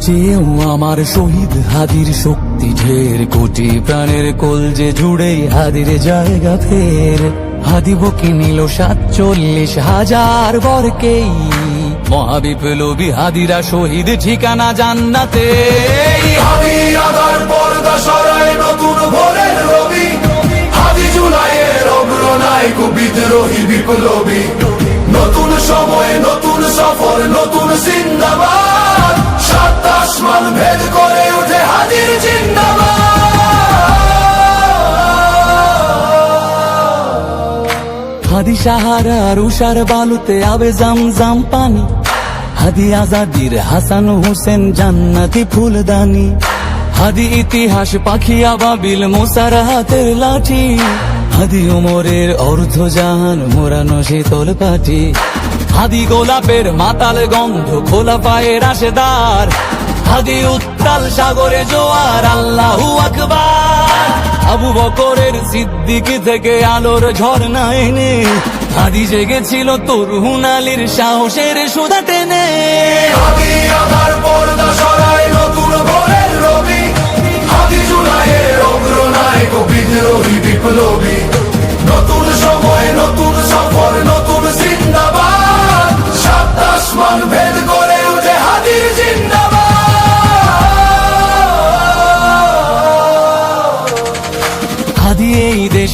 চেয়েও আমার শহীদ হাদির শক্তি ঢের কোটি প্রাণের কোল যে জুড়ে হাদির জায়গা ফের। হাদি নিল সাতচল্লিশ হাজার বরকেই? মহাবিপ্লবী হাদিরা শহীদ ঠিকানা জান্নাতে। রবি। নতুন সময়ে নতুন সফর, নতুন জিন্দাবাদ। সাত আসমান ভেদ করে উঠে হাদির জিন্দাবাদ। হাদি বালুতে আবে পানি। হাদি আজাদির হাসান হোসেন জান্নাতি ফুলদানি। হাদি ইতিহাস পাখি আবাবিল মোসার হাতের লাঠি। হাদি ওমরের অর্ধ জাহান মোরানো শীতল পাটি হাদি গোলাপের মাতাল গন্ধ খোলা পায়ের আশেদার হাদি উত্তাল সাগরে জোয়ার, আল্লাহু আকবার। আবু বকরের সিদ্দিক থেকে আলোর ঝর্ণা এনে, হাদি জেগেছিল তরুণ আলীর সাহসের সুদা টেনে আধার পর্দা সরায়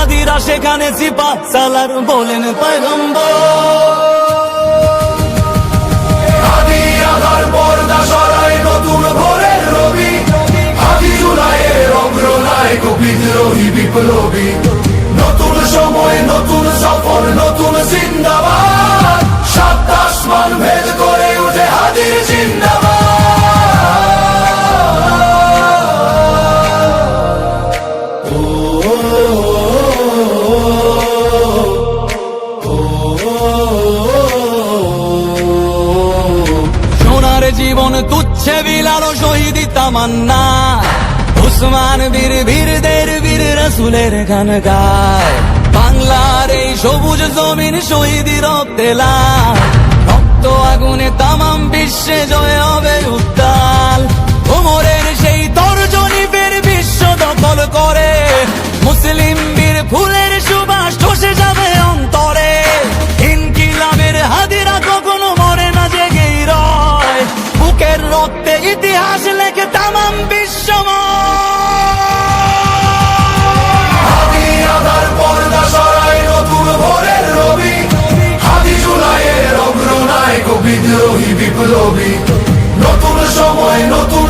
হাদিরা সেখানে সিপা সালার বলেন পয়গম্বর বিপ্লবী নতুন সময় নতুন সফর নতুন জিন্দাবাদ। রসুলের গান গায়। বাংলার এই সবুজ জমিন শহীদ রক্তে রক্ত আগুনে তামাম বিশ্বে বিদ্রোহী বিপ্লবী। নতুন সময় নতুন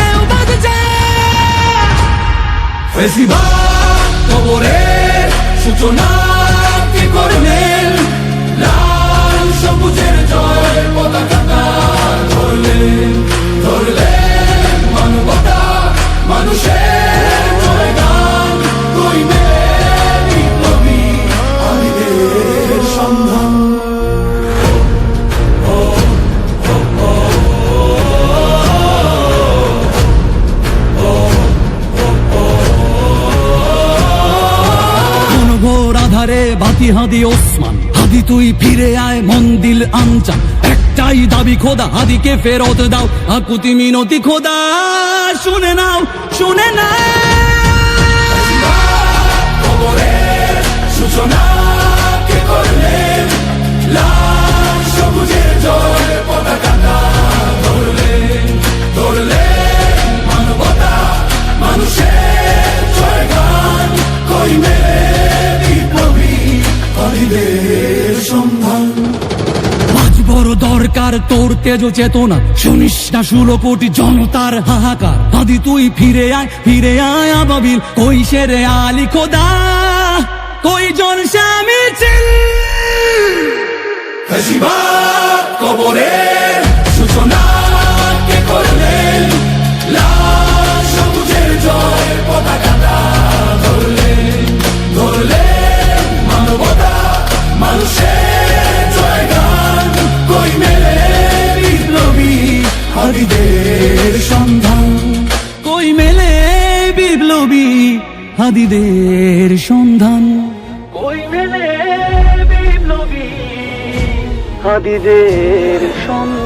ফেসিবাদ কবরের সূচনা কে করলেন লাল সবুজের জয় পতাকাটা ধরলেন ধরলেন মানবতা মানুষের আধারে বাতি হাদি ওসমান, হাদি তুই ফিরে আয় মন্দির আনচা একটাই দাবি খোদা, হাদিকে ফেরত দাও। আকুতি মিনতি খোদা, শুনে নাও শুনে নাও। তেজ চেতনা শুনিস না ষোলো কোটি জনতার হাহাকার। আদি তুই ফিরে আয় ফিরে আয় আবাবিল, কই সেরে আলি খোদা? কই জন স্বামী ফেসিবাদ হাদিদের সন্ধান। হাদিদের সন্ধান।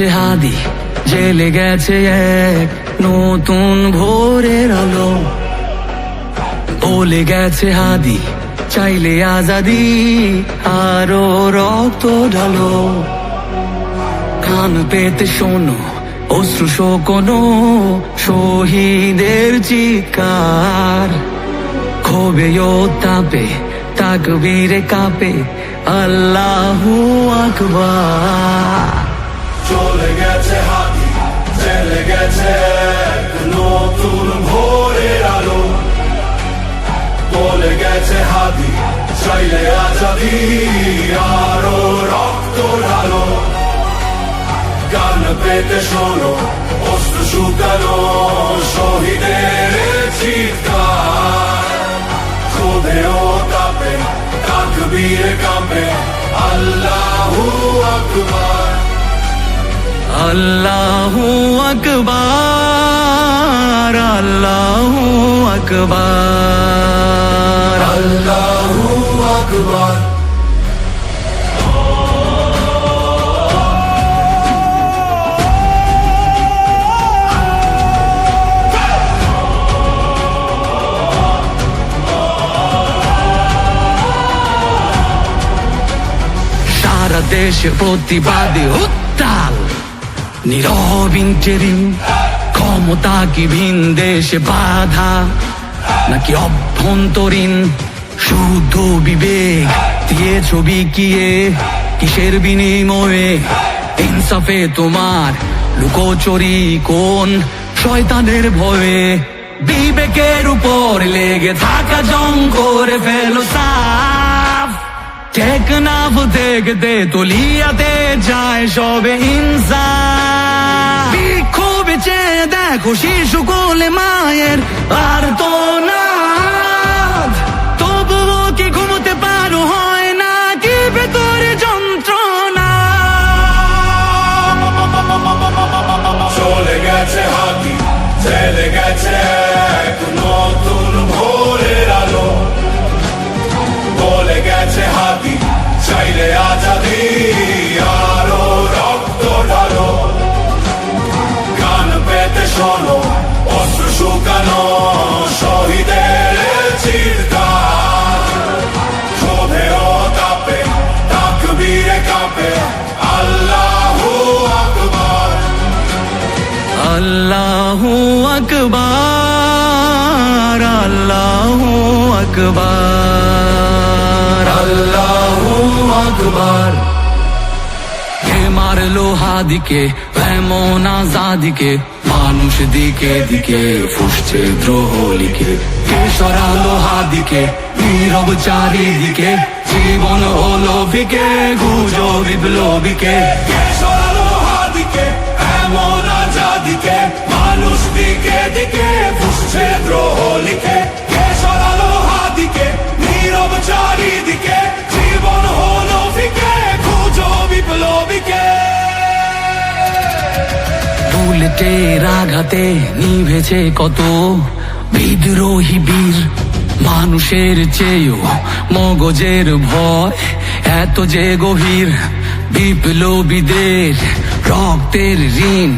গেছে হাদি, জেলে গেছে এক নতুন ভোরের আলো। বলে গেছে হাদি, চাইলে আজাদি আরও রক্ত ঢালো। কান পেতে শোনো, অশ্রু শোকনো শহীদের চিকার ক্ষোভে ও তাপে, তাকবীরে কাঁপে আল্লাহু আকবার। চলে গেছে হাতি, চলে গেছে নতুন ভোরের আলো। বলে গেছে হাতি, চাইলে আজাদি আরও রক্ত ঢালো। গান পেতে শোনো, অস্ত্র শুকানো, শহীদের চিৎকার। ক্ষোভে ও তাপে তাকবীরে কাঁপে, আল্লাহু আকবার। আল্লাহু আকবার আল্লাহু আকবার আল্লাহু আকবার সারা দেশে প্রতিবাদী উত্তাল নীরব ইন্টেরিম ক্ষমতা কি ভিন দেশে বাধা, নাকি অভ্যন্তরীণ শুদ্ধ বিবেক দিয়ে ছবি কিয়ে কিসের বিনিময়ে? ইনসাফে তোমার লুকোচুরি কোন শয়তানের ভয়ে? বিবেকের উপর লেগে থাকা জং করে ফেলো সাফ টেকনাফ দেখতে তলিয়াতে যায় সবে হিংসা খুব চেয়ে দেখো শিশু কোলে মায়ের আর তো না আকবার আল্লাহু আকবার। আল্লাহু আকবার। কে মারলো হাদিকে এমন আজাদিকে মানুষ দিকে দিকে ফুসছে দ্রোহ লিখে। কে সরালো হাদিকে নীরব চারিদিকে জীবন হলো বিকে গুজো বিপ্লবীকে। আজাদিকে মানুষ দিকে দিকে, ফুসছে দ্রোহ লিখে কে সরালো হাদিকে? নীরব চারিদিকে, জীবন হলো ফিকে, খুঁজো বিপ্লবীকে। বুলেটের আঘাতে নিভেছে কত বিদ্রোহী বীর। মানুষের চেয়েও মগজের ভয় এত যে গভীর। বিপ্লবীদের রক্তের ঋণ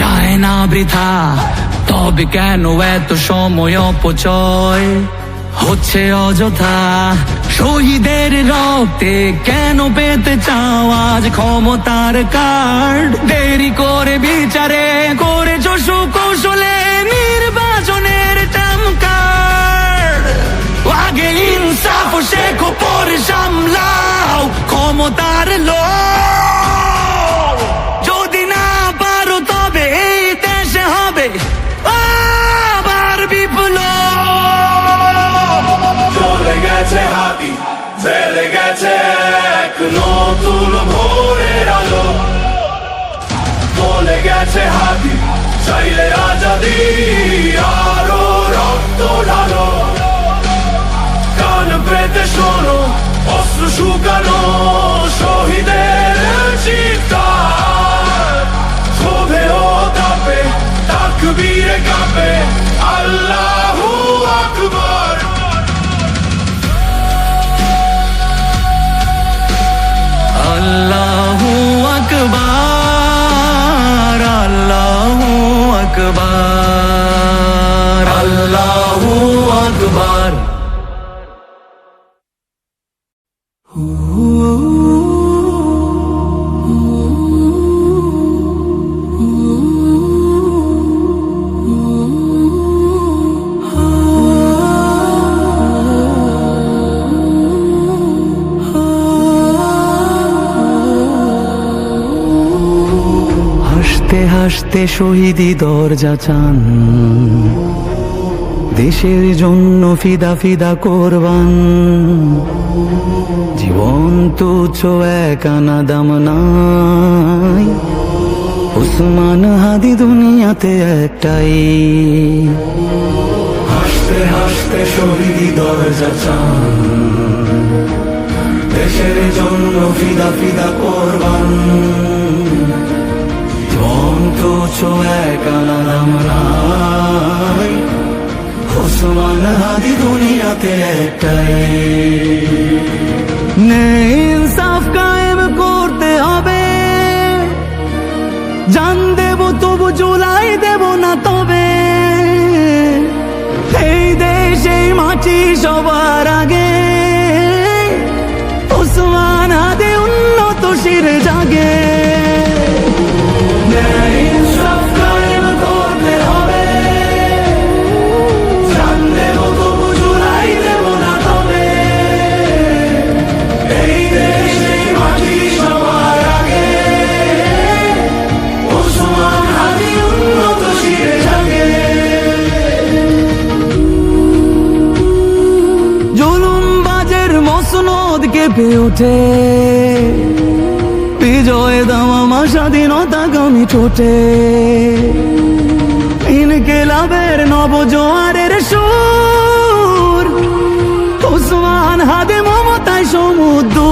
চায় না বৃথা। তবে কেন এত সময় অপচয়? হচ্ছে অযথা। শহীদের রক্তে কেন পেতে চাও আজ ক্ষমতার কার্ড? দেরি করে বিচারে করে চশু কৌশলে নির্বাচনের আগে ইনসাফ শেখো, পরে সামলাও ক্ষমতার লোক ফেলে গেছে এক নতুন ভোরের আলো। বলে গেছে হাতি, চাইলে আজাদি আরও রক্ত ঢালো। কান পেতে শোনো, অস্ত্র শুকানো হাসতে হাসতে শহীদি দরজা চান। দেশের জন্য ফিদা ফিদা করবান। জীবন তুচ্ছ এক দাম নাই। উসমান হাদি দুনিয়াতে একটাই। হাসতে হাসতে শহীদি দরজা চান। দেশের জন্য ফিদা ফিদা করবান। নাই হাদি দুনিয়াতে একটাই নেই ইনসাফ কায়েম করতে হবে জান দেব তবু জুলাই দেব না তবে এই দেশ মাটি সবার আগে। ওঠে। বিজয় দামা স্বাধীনতা গামী ঠোঁটে। ইনকেলাবের নবজোয়ারের সুর। ওসমান হাদে মমতায় সমুদ্র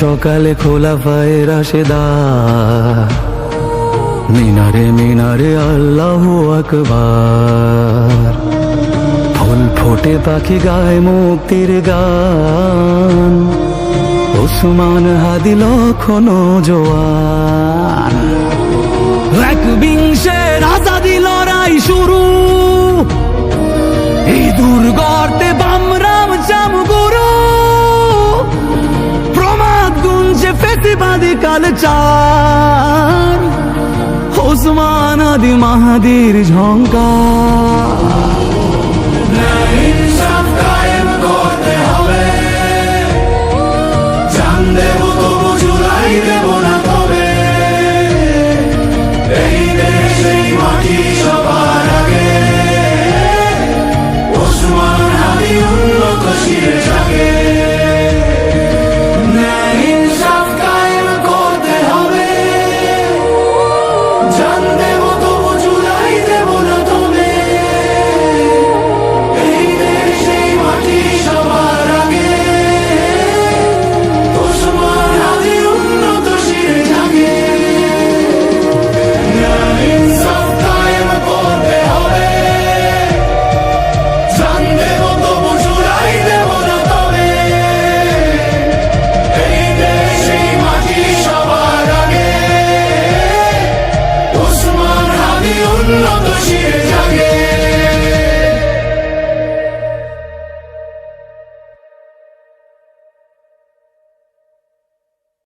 সকালে খোলা পায়ের রাশেদা মিনারে মিনারে আল্লাহ আকবার। ফুল ফোটে পাখি গায় মুক্তির গান। ওসমান হাদি লক্ষণ জোয়ান। এক বিংশের আজাদি লড়াই শুরু। এই দুর্গর্তে ফেসিবাদী কালচার ওসমান আদি মাহাদির ঝঙ্কার